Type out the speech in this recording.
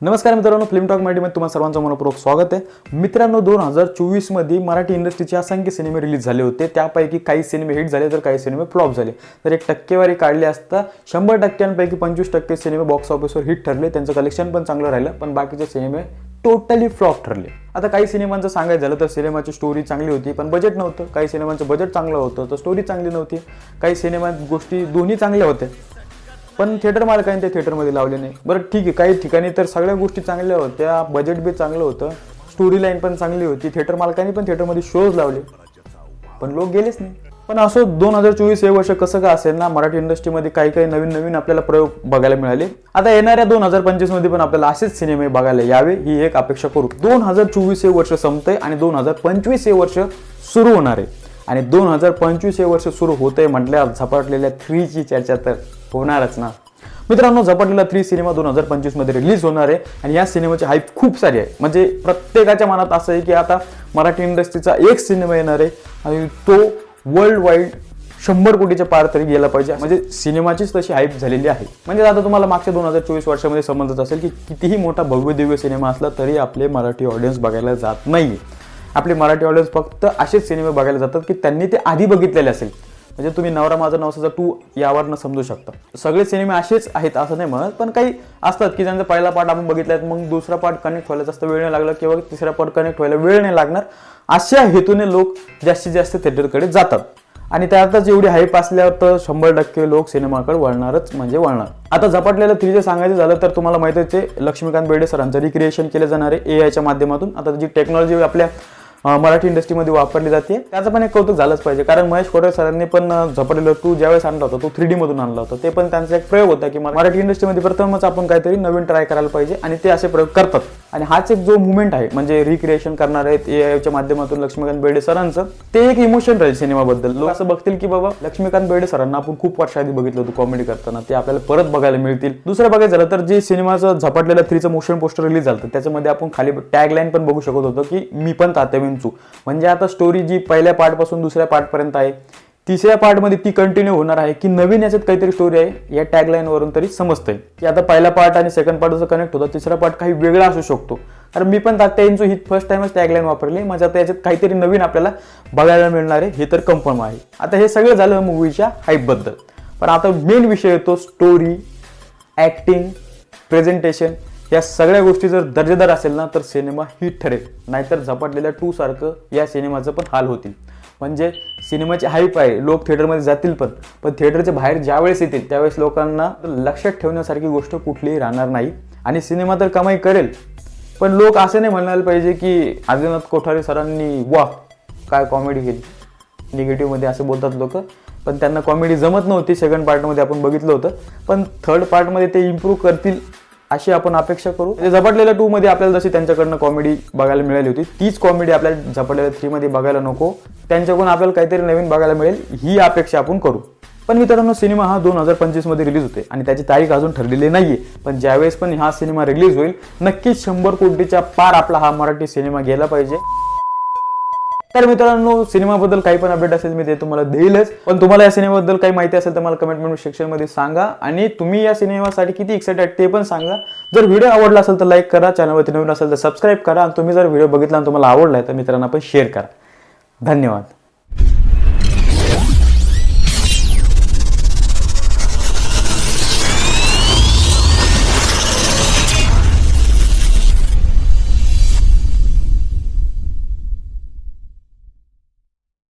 नमस्कार मित्रांनो film talk मराठीमध्ये तुम्हाला सर्वांचं मनपूर्वक स्वागत आहे. मित्रांनो दोन हजार चोवीसमध्ये मराठी इंडस्ट्रीचे असंख्य सिनेमे रिलीज झाले होते. त्यापैकी काही सिनेमे हिट झाले तर काही सिनेमे फ्लॉप झाले. तर एक टक्केवारी काढली असता शंभर टक्क्यांपैकी पंचवीस टक्के सिनेमे बॉक्स ऑफिसवर हिट ठरले. त्यांचं कलेक्शन पण चांगलं राहिलं पण बाकीचे सिनेमे टोटली फ्लॉप ठरले. आता काही सिनेमांचं सांगायचं झालं तर सिनेमाची स्टोरी चांगली होती पण बजेट नव्हतं. काही सिनेमांचं बजेट चांगलं होतं तर स्टोरी चांगली नव्हती. काही सिनेमात गोष्टी दोन्ही चांगल्या होत्या. पण थिएटर मालकाने ते थिएटरमध्ये लावले नाही. बरं ठीक आहे काही ठिकाणी तर सगळ्या गोष्टी चांगल्या होत्या बजेट बी चांगलं होतं स्टोरी लाईन पण चांगली होती थिएटर मालकाने पण थिएटरमध्ये शोज लावले. पण लोक गेलेच नाही. पण असं दोन हजार चोवीस हे वर्ष कसं का असेल ना मराठी इंडस्ट्रीमध्ये काही काही नवीन नवीन आपल्याला प्रयोग बघायला मिळाले. आता येणाऱ्या दोन हजार पंचवीसमध्ये पण आपल्याला असेच सिनेमे बघायला यावे ही एक अपेक्षा करू. दोन हजार चोवीस हे वर्ष संपतंय आणि दोन हजार पंचवीस हे वर्ष सुरू होणार आहे. आणि दोन हजार पंचवीस हे वर्ष सुरू होतंय म्हटल्या झपाटलेल्या थ्रीची चर्चा तर होणारच ना. मित्रांनो झपाटलेला थ्री सिनेमा दोन हजार पंचवीसमध्ये रिलीज होणार आहे आणि या सिनेमाची हाईप खूप सारी आहे. म्हणजे प्रत्येकाच्या मनात असं आहे की आता मराठी इंडस्ट्रीचा एक सिनेमा येणार आहे आणि तो वर्ल्ड वाईड शंभर कोटीच्या पार तरी गेला पाहिजे. म्हणजे सिनेमाचीच तशी हाईप झालेली आहे. म्हणजे आता तुम्हाला मागच्या दोन हजार चोवीस वर्षामध्ये समजत असेल की कितीही मोठा भव्य दिव्य सिनेमा असला तरी आपले मराठी ऑडियन्स बघायला जात नाही आपले मराठी ऑडियन्स फक्त असेच सिनेमे बघायला जातात की त्यांनी ते आधी बघितलेले असेल. म्हणजे तुम्ही नवरा माझा नवसाचा टू यावरनं समजू शकता. सगळे सिनेमे असेच आहेत असं नाही म्हणत पण काही असतात की ज्यांचा पहिला पार्ट आपण बघितला मग दुसरा पार्ट कनेक्ट व्हायला जास्त वेळ नाही लागला किंवा तिसरा पार्ट कनेक्ट व्हायला वेळ नाही लागणार. अशा हेतूने लोक जास्तीत जास्त थिएटरकडे जातात. आणि त्यातच एवढी हाईप असल्यावर तर शंभर टक्के लोक सिनेमाकडे वळणारच म्हणजे वळणार. आता झपाटलेलं थ्रीचे सांगायचं झालं तर तुम्हाला माहितीच आहे लक्ष्मीकांत बेर्डे सरांचं रिक्रिएशन केलं जाणारे आहे ए आयच्या माध्यमातून. आता जी टेक्नॉलॉजी आपल्या मराठी इंडस्ट्रीमध्ये वापरली जाते. त्याचं पण एक कौतुक झालंच पाहिजे. कारण महेश कोटे सरांनी पण झपडलेलं झपाटलेलं टू ज्यावेळेस आणला होता तो थ्री डी मधून आणला होता ते पण त्यांचा एक प्रयोग होता की मराठी इंडस्ट्रीमध्ये प्रथमच आपण काहीतरी नवीन ट्राय करायला पाहिजे आणि ते असे प्रयोग करतात. आणि हाच एक जो मुवमेंट आहे म्हणजे रिक्रिएशन करणार आहेत ए आयच्या माध्यमातून लक्ष्मीकांत बेर्डे सरांचं ते एक इमोशन राहील सिनेमाबद्दल. लोक असं बघतील की बाबा लक्ष्मीकांत बेर्डे सरांना आपण खूप वर्षाआधी बघितलं होतं कॉमेडी करताना. ते आपल्याला परत बघायला मिळतील. दुसरं बघायचं झालं तर जे सिनेमाचं झपाटलेलं थ्रीचं मोशन पोस्टर रिलीज झालं त्याच्यामध्ये आपण खाली टॅग लाईन पण बघू शकत होतो की मी पण तात्या विंचू. म्हणजे आता स्टोरी जी पहिल्या पार्टपासून दुसऱ्या पार्टपर्यंत आहे तिसऱ्या पार्टमध्ये ती कंटिन्यू होणार आहे की नवीन याच्यात काहीतरी स्टोरी आहे या टॅगलाईनवरून तरी समजतंय. की आता पहिला पार्ट आणि सेकंड पार्ट जसं कनेक्ट होतं तिसरा पार्ट काही वेगळा असू शकतो. कारण मी पण तात्या यांचं ही फर्स्ट टाइमच टॅगलाईन वापरली म्हणजे आता याच्यात काहीतरी नवीन आपल्याला बघायला मिळणार आहे हे तर कन्फर्म आहे. आता हे सगळं झालं मूवीच्या हाईपबद्दल पण आता मेन विषय येतो स्टोरी ॲक्टिंग प्रेझेंटेशन या सगळ्या गोष्टी जर दर्जेदार असेल ना तर सिनेमा हिट ठरेल. नाहीतर झपाटलेल्या टू सारखं या सिनेमाचं पण हाल होतील. म्हणजे सिनेमाची हाईप आहे लोक थिएटरमध्ये जातील पण. पण थिएटरच्या बाहेर ज्यावेळेस येतील त्यावेळेस लोकांना लक्षात ठेवण्यासारखी गोष्ट कुठलीही राहणार नाही. आणि सिनेमा तर कमाई करेल. पण लोक असं नाही म्हणायला पाहिजे की आदिनाथ कोठारे सरांनी वा काय कॉमेडी केली निगेटिव्हमध्ये असं बोलतात लोक. पण त्यांना कॉमेडी जमत नव्हती सेकंड पार्टमध्ये आपण बघितलं होतं. पण थर्ड पार्टमध्ये ते इम्प्रूव्ह करतील अशी आपण अपेक्षा करू. म्हणजे झपाटलेल्या टूमध्ये आपल्याला जशी त्यांच्याकडनं कॉमेडी बघायला मिळाली होती तीच कॉमेडी आपल्याला झपाटलेल्या थ्रीमध्ये बघायला नको. त्यांच्याकडून आपल्याला काहीतरी नवीन बघायला मिळेल. ही अपेक्षा आपण करू. पण मित्रांनो सिनेमा हा दोन हजार पंचवीसमध्ये रिलीज होते आणि त्याची तारीख अजून ठरलेली नाहीये. पण ज्यावेळेस पण हा सिनेमा रिलीज होईल नक्कीच शंभर कोटीच्या पार आपला हा मराठी सिनेमा गेला पाहिजे. तर मित्रांनो सिनेमाबद्दल काही पण अपडेट असेल मी ते तुम्हाला देईलच. पण तुम्हाला या सिनेमाबद्दल काही माहिती असेल तर मला कमेंट सेक्शनमध्ये सांगा. आणि तुम्ही या सिनेमासाठी किती एक्साइटेड ते पण सांगा. जर व्हिडिओ आवडला असेल तर लाईक करा. चॅनलवरती नवीन असेल तर सबस्क्राईब करा. आणि तुम्ही जर व्हिडिओ बघितला आणि तुम्हाला आवडला तर मित्रांना पण शेअर करा. धन्यवाद.